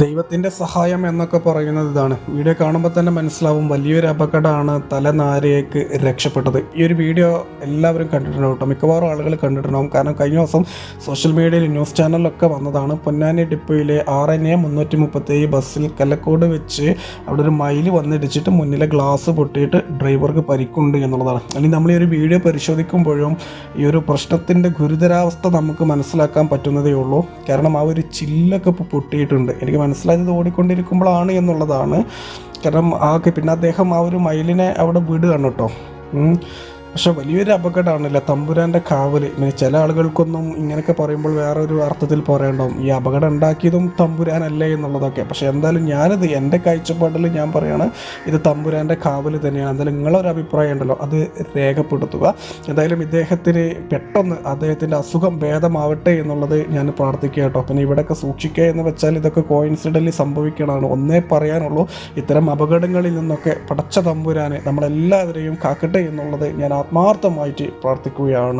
ദൈവത്തിന്റെ സഹായം എന്നൊക്കെ പറയുന്നത് ഇതാണ്. വീഡിയോ കാണുമ്പോൾ തന്നെ മനസ്സിലാവും വലിയൊരു അപകടമാണ് തലനാരയേക്ക് രക്ഷപ്പെട്ടത്. ഈ ഒരു വീഡിയോ എല്ലാവരും കണ്ടിട്ടുണ്ടാവും കേട്ടോ. മിക്കവാറും ആളുകൾ കണ്ടിട്ടുണ്ടാവും. കാരണം കഴിഞ്ഞ ദിവസം സോഷ്യൽ മീഡിയയിൽ ന്യൂസ് ചാനലിലൊക്കെ വന്നതാണ്. പൊന്നാനി ഡിപ്പോയിലെ ആർ എൻ എ മുന്നൂറ്റി മുപ്പത്തേഴ് ബസ്സിൽ കലക്കോട് വെച്ച് അവിടെ ഒരു മയിൽ വന്നിടിച്ചിട്ട് മുന്നിലെ ഗ്ലാസ് പൊട്ടിയിട്ട് ഡ്രൈവർക്ക് പരിക്കുണ്ട് എന്നുള്ളതാണ്. അല്ലെങ്കിൽ നമ്മൾ ഈ ഒരു വീഡിയോ പരിശോധിക്കുമ്പോഴും ഈ ഒരു പ്രശ്നത്തിന്റെ ഗുരുതരാവസ്ഥ നമുക്ക് മനസ്സിലാക്കാൻ പറ്റുന്നതേ ഉള്ളൂ. കാരണം ആ ഒരു ചില്ലൊക്കെ ഇപ്പോൾ പൊട്ടിയിട്ടുണ്ട്. എനിക്ക് മനസ്സിലായത് ഓടിക്കൊണ്ടിരിക്കുമ്പോഴാണ് എന്നുള്ളതാണ് കാരണം ആ പിന്നെ അദ്ദേഹം ആ ഒരു മയിലിനെ അവിടെ വിടുകയാണ് കേട്ടോ. പക്ഷെ വലിയൊരു അപകടമാണല്ലോ. തമ്പുരാന്റെ കാവൽ ഇങ്ങനെ ചില ആളുകൾക്കൊന്നും ഇങ്ങനെയൊക്കെ പറയുമ്പോൾ വേറെ ഒരു അർത്ഥത്തിൽ പറയണ്ടാവും ഈ അപകടം ഉണ്ടാക്കിയതും തമ്പുരാനല്ലേ എന്നുള്ളതൊക്കെ. പക്ഷെ എന്തായാലും ഞാനത് എന്റെ കാഴ്ചപ്പാടിൽ ഞാൻ പറയാണ് ഇത് തമ്പുരാന്റെ കാവൽ തന്നെയാണ്. എന്തായാലും നിങ്ങളൊരു അഭിപ്രായം ഉണ്ടല്ലോ അത് രേഖപ്പെടുത്തുക. എന്തായാലും ഇദ്ദേഹത്തിന് പെട്ടെന്ന് അദ്ദേഹത്തിന്റെ അസുഖം ഭേദമാവട്ടെ എന്നുള്ളത് ഞാൻ പ്രാർത്ഥിക്കുക കേട്ടോ. പിന്നെ ഇവിടെയൊക്കെ സൂക്ഷിക്കുക എന്ന് വെച്ചാൽ ഇതൊക്കെ കോയിൻസിഡന്റ് സംഭവിക്കണമാണ് ഒന്നേ പറയാനുള്ളൂ ഇത്തരം അപകടങ്ങളിൽ നിന്നൊക്കെ പടച്ച തമ്പുരാനെ നമ്മളെല്ലാവരെയും കാക്കട്ടെ എന്നുള്ളത് ഞാൻ ആത്മാർത്ഥമായിട്ട് പ്രാർത്ഥിക്കുകയാണ്.